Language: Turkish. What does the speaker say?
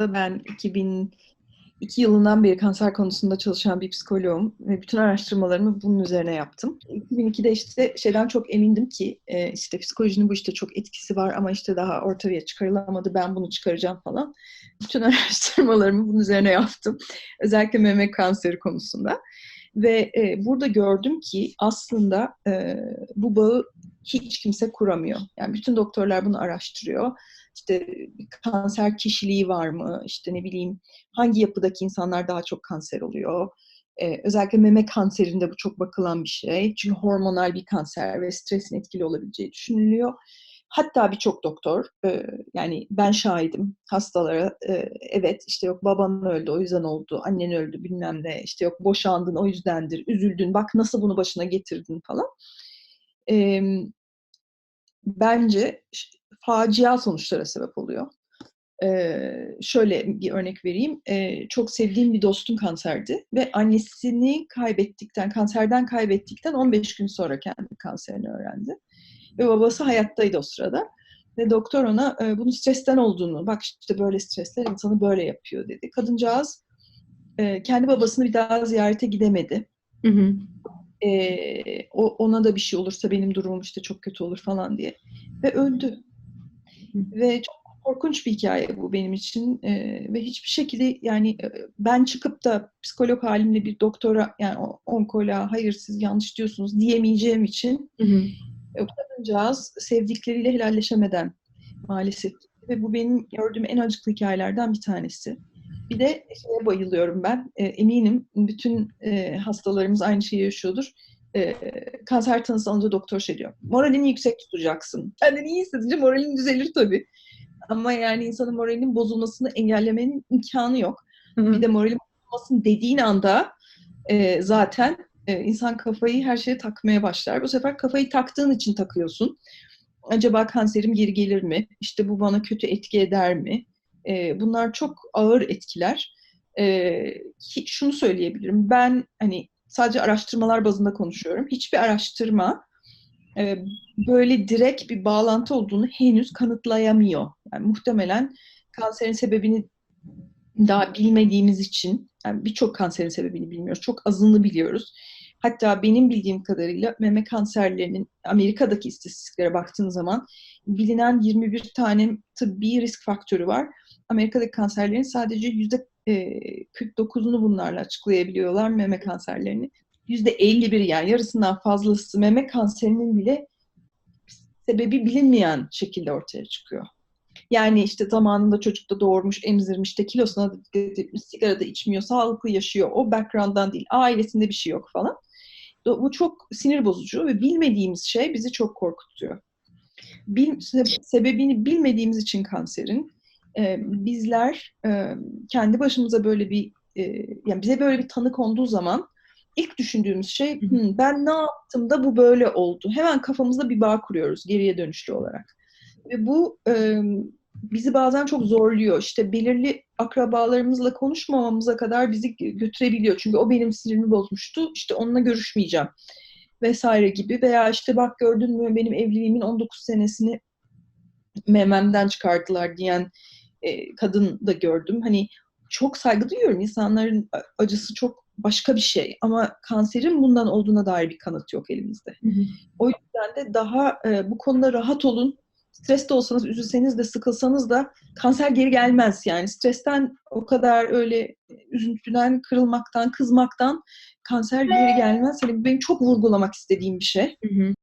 Ben 2002 yılından beri kanser konusunda çalışan bir psikoloğum ve bütün araştırmalarımı bunun üzerine yaptım. 2002'de işte şeyden çok emindim ki e, işte psikolojinin bu işte çok etkisi var ama işte daha ortaya çıkarılamadı ben bunu çıkaracağım falan. Bütün araştırmalarımı bunun üzerine yaptım. Özellikle meme kanseri konusunda. Ve e, burada gördüm ki aslında e, bu bağı hiç kimse kuramıyor. Yani bütün doktorlar bunu araştırıyor. İşte kanser kişiliği var mı? İşte ne bileyim hangi yapıdaki insanlar daha çok kanser oluyor? Ee, özellikle meme kanserinde bu çok bakılan bir şey. Çünkü hormonal bir kanser ve stresin etkili olabileceği düşünülüyor. Hatta birçok doktor, e, yani ben şahidim hastalara, e, evet işte yok baban öldü o yüzden oldu, annen öldü bilmem ne, işte yok boşandın o yüzdendir, üzüldün, bak nasıl bunu başına getirdin falan. E, bence facia sonuçlara sebep oluyor. Ee, şöyle bir örnek vereyim. Ee, çok sevdiğim bir dostum kanserdi ve annesini kaybettikten, kanserden kaybettikten 15 gün sonra kendi kanserini öğrendi. Ve babası hayattaydı o sırada. Ve doktor ona e, bunun stresten olduğunu, bak işte böyle stresler insanı böyle yapıyor dedi. Kadıncağız e, kendi babasını bir daha ziyarete gidemedi. Hı hı. E, o, ona da bir şey olursa benim durumum işte çok kötü olur falan diye. Ve öldü. Ve çok korkunç bir hikaye bu benim için ee, ve hiçbir şekilde yani e, ben çıkıp da psikolog halimle bir doktora yani onkoloğa hayır siz yanlış diyorsunuz diyemeyeceğim için hı hı. E, kadıncağız sevdikleriyle helalleşemeden maalesef ve bu benim gördüğüm en acıklı hikayelerden bir tanesi. Bir de şeye bayılıyorum ben. E, eminim bütün e, hastalarımız aynı şeyi yaşıyordur. E, kanser tanısı alınca doktor şey diyor. Moralini yüksek tutacaksın. Kendini iyi hissedince moralin düzelir tabii. Ama yani insanın moralinin bozulmasını engellemenin imkanı yok. Hı-hı. Bir de moralin bozulmasın dediğin anda e, zaten e, insan kafayı her şeye takmaya başlar. Bu sefer kafayı taktığın için takıyorsun. Acaba kanserim geri gelir mi? İşte bu bana kötü etki eder mi? E, bunlar çok ağır etkiler. E, şunu söyleyebilirim. Ben hani sadece araştırmalar bazında konuşuyorum. Hiçbir araştırma e, böyle direkt bir bağlantı olduğunu henüz kanıtlayamıyor. Yani muhtemelen kanserin sebebini daha bilmediğimiz için, yani birçok kanserin sebebini bilmiyoruz. Çok azını biliyoruz. Hatta benim bildiğim kadarıyla meme kanserlerinin Amerika'daki istatistiklere baktığın zaman bilinen 21 tane tıbbi risk faktörü var. Amerika'daki kanserlerin sadece yüzde 49'unu bunlarla açıklayabiliyorlar meme kanserlerini. Yüzde 51 yani yarısından fazlası meme kanserinin bile sebebi bilinmeyen şekilde ortaya çıkıyor. Yani işte zamanında çocukta doğurmuş, emzirmiş de kilosuna dikkat etmiş, sigara da içmiyor, sağlıklı yaşıyor. O background'dan değil, ailesinde bir şey yok falan. Bu çok sinir bozucu ve bilmediğimiz şey bizi çok korkutuyor. Bil, sebebini bilmediğimiz için kanserin e, bizler e, kendi başımıza böyle bir e, yani bize böyle bir tanı konduğu zaman ilk düşündüğümüz şey hmm, ben ne yaptım da bu böyle oldu. Hemen kafamızda bir bağ kuruyoruz geriye dönüşlü olarak. Ve bu e, bizi bazen çok zorluyor. İşte belirli akrabalarımızla konuşmamamıza kadar bizi götürebiliyor. Çünkü o benim sinirimi bozmuştu. İşte onunla görüşmeyeceğim vesaire gibi. Veya işte bak gördün mü benim evliliğimin 19 senesini mememden çıkardılar diyen e, kadın da gördüm. Hani çok saygı duyuyorum. İnsanların acısı çok başka bir şey. Ama kanserin bundan olduğuna dair bir kanıt yok elimizde. Hı hı. O yüzden de daha e, bu konuda rahat olun. Stres de olsanız, üzülseniz de, sıkılsanız da kanser geri gelmez. Yani stresten o kadar öyle üzüntüden, kırılmaktan, kızmaktan kanser geri gelmez. Hani benim çok vurgulamak istediğim bir şey. Hı hı.